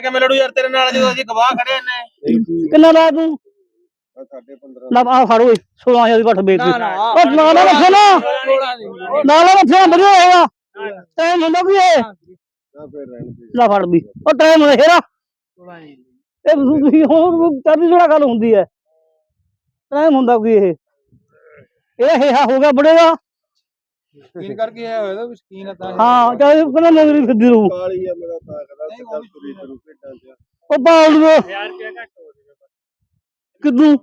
ਐ ਕਿਵੇਂ ਲੜੂ ਯਾਰ ਤੇਰੇ ਨਾਲ ਜਦੋਂ ਅਸੀਂ ਗਵਾਹ ਖੜੇ ਨੇ ਕਿੰਨਾ ਲਾਇਆ ਤੂੰ? ਸਾਡੇ 15 ਨਾ ਆ ਫੜ ਓਏ 16000 ਦੀ ਪੱਠ ਵੇਚ ਦੇ। ਨਾ, ਨਾ। ਉਹ ਨਾ ਨਾ ਰੱਖੋ ਨਾ। ਨਾ ਨਾ ਰੱਖਿਆ ਵਧੀਆ ਹੋਇਆ। ਟਾਈਮ ਹੁੰਦਾ ਕੀ ਇਹ? ਲੈ ਫੜ ਵੀ। ਉਹ ਟਾਈਮ ਹੁੰਦਾ ਨਹੀਂ ਇਹ ਤੁਸੀਂ- ਹੋਰ ਚਾਦੀ ਜਿਹੜਾ ਗੱਲ ਹੁੰਦੀ ਹੈ। ਟਾਈਮ ਹੁੰਦਾ ਕੋਈ ਇਹ? ਇਹ ਹੋ ਗਿਆ ਬੜੇ ਦਾ ਸਕੀਨ ਕਰਕੇ ਆਇਆ ਹੋਇਆ ਤਾਂ ਸਕੀਨ ਤਾਂ ਹਾਂ ਚਾਹੇ ਕਹਿੰਦਾ ਮੰਗਰੀ ਫਿਰਦੀ ਰਹੂ। ਕਾਲੀ ਆ ਮੇਰਾ ਤਾਂ ਕਦਾ ਚੱਲ ਤੁਰੀ ਕਰੂ ਭੇਡਾਂ ਚ। ਉਹ ਪਾਲ ਲੋ 1000 ਰੁਪਏ ਘੱਟ ਹੋ ਜਾਏਗਾ ਕਿਦੋਂ?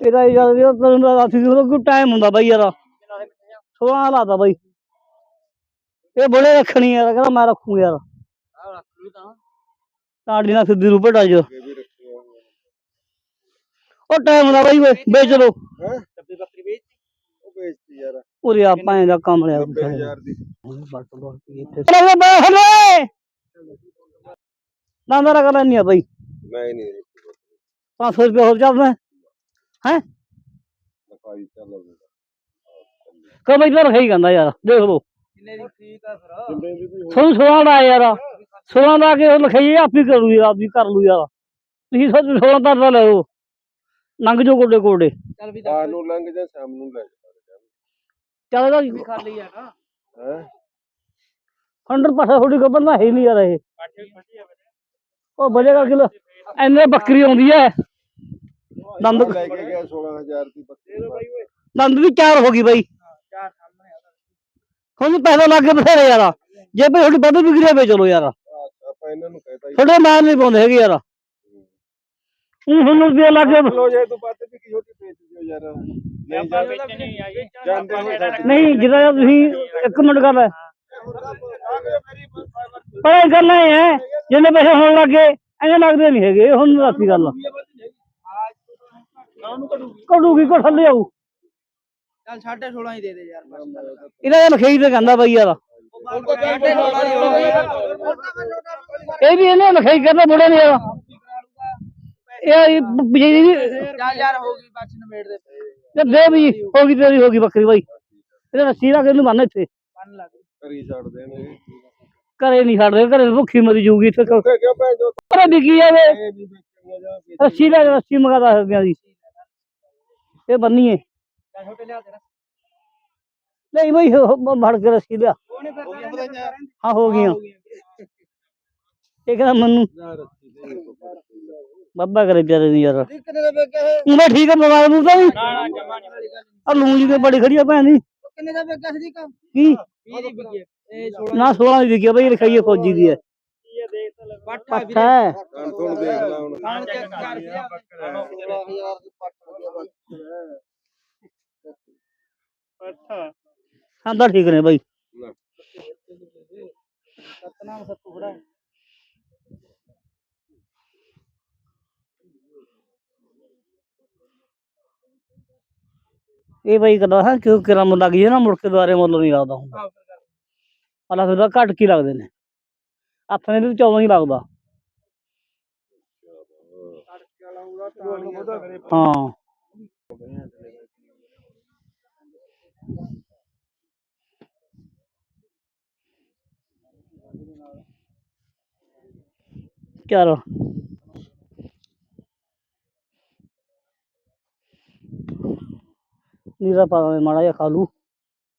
ਇਹਦਾ ਯਾਰ ਇਹ ਤੈਨੂੰ ਦਾ ਕੋਈ ਟਾਈਮ ਹੁੰਦਾ ਬਾਈ ਯਾਰ। ਸੋਹਣਾ ਲਾਦਾ ਬਾਈ। ਇਹ ਬੜੇ ਰੱਖਣੀ ਯਾਰ ਕਹਿੰਦਾ ਮੈਂ ਰੱਖੂ ਯਾਰ। ਆਹ ਰੱਖ ਤਾਂ। ਤਾੜੀ ਨਾਲ ਸਿੱਧੀ ਰੂ ਭੇਟਾ ਜੋ ਅੱਗੇ ਵੀ ਆ। ਉਹ ਟਾਈਮ ਹੁੰਦਾ ਬਾਈ ਵੇਚ ਲੋ ਹੈਂ ਡੱਬੀ ਬੱਕਰੀ ਵੇਚ ਉਹ ਵੇਚਤੀ ਯਾਰ ਉਰੇ ਆਪਾਂ ਇਹਦਾ ਕੰਮ ਲਿਆ 90000 ਦੀ ਚਲੋ ਬੈ ਹਲੇ ਨਾ ਮੇਰਾ ਗੱਲ ਨਹੀਂ ਆ ਬਾਈ। ਮੈਂ ਹੀ ਨਹੀਂ 500 ਰੁਪਏ ਹੋਰ ਹੈ? ਚੱਲ ਲਊਗਾ ਕਹ ਬਈ ਤਾਂ ਰਖਾਈ ਕਹਿੰਦਾ ਯਾਰ ਦੇਖ ਲੋ ਕਿੰਨੇ ਦੀ ਠੀਕ ਆ ਫਿਰ ਜਿੰਨੇ ਦੀ ਵੀ ਹੋ ਤੁਹਾਨੂੰ ਸੋਲਾਂ ਦਾ ਯਾਰ। ਸੋਲਾਂ ਦਾ ਕੇ ਲਿਖਾਈ ਆਪ ਹੀ ਕਰੂ ਯਾਰ ਆਪ ਹੀ ਕਰ ਲੂ ਯਾਰ। ਤੁਸੀਂ ਸੋਲਾਂ ਦਾ ਤਾਂ ਲਓ। ਲੰਘ ਜੋ ਕੋਡੇ ਕੋਡੇ ਚੱਲ ਵੀ ਲੰਘ ਜਾ ਸ਼ਾਮ ਨੂੰ ਲੈ ਚੱਲ ਇਹਦਾ ਵੀ ਖਾਲੀ ਆ ਨਾ। ਹੈ? 100% ਥੋੜੀ ਗੱਬਰ ਨਾ ਹੈ ਨਹੀਂ ਯਾਰ ਇਹ। ਉਹ ਬਜੇਗਾ ਕਿਲੋ ਐਨੇ ਬੱਕਰੀ ਆਉਂਦੀ ਹੈ ਦੰਦ ਲੈ ਕੇ ਗਿਆ 16000 ਦੀ ਬੱਕਰੀ। ਦੰਦ ਵੀ ਚਾਰ ਹੋ ਗਈ ਬਾਈ। ਚਾਰ ਸਾਹਮਣੇ ਆ ਹੁਣ ਪੈਸਾ ਲੱਗ ਕੇ ਬਥੇਰੇ ਯਾਰ। ਜੇ ਭਈ ਤੁਹਾਡੀ ਵੱਧ ਵਿਕਰੀ ਵੇ ਚਲੋ ਯਾਰ। ਆਪਾਂ ਇਹਨਾਂ ਨੂੰ ਕਹਿਤਾ ਹੀ ਤੁਹਾਡੇ ਮਾਰ ਨਹੀਂ ਪਾਉਂਦੇ ਹੈਗੇ ਯਾਰ। ਉਹ ਹੁਣ ਰੁਪਏ ਲੱਗ ਗਏ ਲੋ ਜੇ ਤੂੰ ਪੱਤ ਵੀ ਕੀ ਛੋਟੀ ਵੇਚ ਯਾਰ। ਨਹੀਂ ਆਪਾਂ ਜਾ ਵੇਚਣੇ ਨਹੀਂ ਆਏ। ਜਾਂਦੇ ਹੋਏ ਸਾਡੇ ਨਹੀਂ ਜਿਹੜਾ ਤੁਸੀਂ ਇੱਕ ਮਿੰਟ ਕਰ ਲੈ ਪਰ ਇਹ ਗੱਲ ਇਹ ਹੈ ਜਿੰਨੇ ਪੈਸੇ ਹੋਣ ਲੱਗੇ ਐਵੇਂ ਲੱਗਦੇ ਨਹੀਂ ਹੈਗੇ। ਇਹ ਹੁਣ ਰਾਤੀ ਗੱਲ ਕਢੂਗੀ ਕੋ ਥੱਲੇ ਆਊ। ਚੱਲ 16.5 ਹੀ ਦੇ ਦੇ ਯਾਰ ਬਸ। ਇਹਦਾ ਇਹ ਲਖਈ ਤੇ ਕਹਿੰਦਾ ਬਾਈ ਯਾਰ। ਇਹ ਵੀ ਇਹਨੇ ਲਖਾਈ ਕਰਨਾ ਬੁੜਾ ਨਹੀਂ ਯਾਰ। ਇਹ ਬਿਜਲੀ ਦੀ ਚੱਲ ਯਾਰ ਹੋ ਗਈ ਬਸ ਨਵੇੜ ਦੇ। ਤੇ ਦੇ ਵੀ ਹੋ ਗਈ ਤੇਰੀ ਹੋ ਗਈ ਬੱਕਰੀ ਬਾਈ। ਇਹਦਾ ਰੱਸੀ ਲਾ ਕੇ ਇਹਨੂੰ ਬੰਨ ਇੱਥੇ? ਬੰਨ ਲੱਗ ਕਰੀ ਛੱਡ ਦੇਣਗੇ ਘਰੇ ਨਹੀਂ ਛੱਡਦੇ ਘਰੇ ਭੁੱਖੀ ਮਰੀ ਜਾਊਗੀ ਇੱਥੇ ਕਿਉਂ- ਤੇ ਕਿਉਂ ਭੈਣ ਜੋ ਘਰੇ ਵਿਕੀ ਜਾਵੇ ਇਹ ਵੀ ਵੇਚਣੀਆਂ ਜਾਂ ਵੇਚ ਰੱਸੀ ਲੈ ਰੱਸੀ ਦੀ। ਇਹ ਨਹੀਂ ਬਈ ਕੇ ਰੱਸੀ ਲਿਆ। ਹੋ ਹਾਂ ਹੋ ਗਈਆਂ। ਇਹ ਕਹਿੰਦਾ ਮੈਨੂੰ? ਬੱਬਾ ਕਰੇ ਪਿਆਰੇ ਨਹੀਂ ਯਾਰ ਕਿੰਨੇ ਦਾ ਵੇਚਿਆ ਇਹ ਉਹਨੇ ਠੀਕ ਹੈ ਬਿਮਾਰ ਨੂੰ ਤਾਂ ਨਹੀਂ ਨਾ ਨਾ ਜਮਾ ਨਹੀਂ ਵਾਲੀ ਗੱਲ ਆ ਲੂਣ ਜੀ ਤੇ ਬੜੀ ਖੜੀ ਆ ਭੈਣ ਦੀ ਕਿੰਨੇ ਦਾ ਵੇਚਿਆ ਸੀ ਕਾ ਕੀ 20 ਦੀ ਵਿਕੀ ਇਹ 16 ਨਾ 16 ਦੀ ਵਿਕੀ ਆ ਬਈ ਲਿਖਾਈਏ ਫੌਜੀ ਦੀ ਹੈ ਇਹ ਦੇਖ ਤਾਂ ਲੈ ਪੱਠਾ ਪੱਠ ਹੈ ਹੁਣ ਤੁਹਾਨੂੰ ਦੇਖ ਲਾ ਹੁਣ ਖਾਣ ਚੈੱਕ ਕਰ ਗਿਆ 16000 ਦੀ ਪੱਠਾ ਹਾਂ ਤਾਂ ਠੀਕ ਨੇ ਬਾਈ ਸਤਨਾਮ ਸੱਤੂ ਖੜਾ ਇਹ ਬਾਈ ਕਹਿੰਦਾ ਹੈ ਕਿਉਂ ਕਿਰਾ ਮੁੱਲ ਲੱਗ ਜੇ ਨਾ ਮੁੜ ਕੇ ਦੁਆਰੇ ਮੁੱਲ ਨਹੀਂ ਲੱਗਦਾ ਹੁੰਦਾ। ਪਹਿਲਾਂ ਫਿਰ ਘੱਟ ਕੀ ਲੱਗਦੇ ਨੇ। ਆਪਣੇ ਦੇ 14 ਹੀ ਲੱਗਦਾ। ਹਾਂ। ਚਲੋ ਨੀਰਾ ਪਾ ਦੇ ਮਾੜਾ ਜਿਹਾ ਖਾ ਲੂ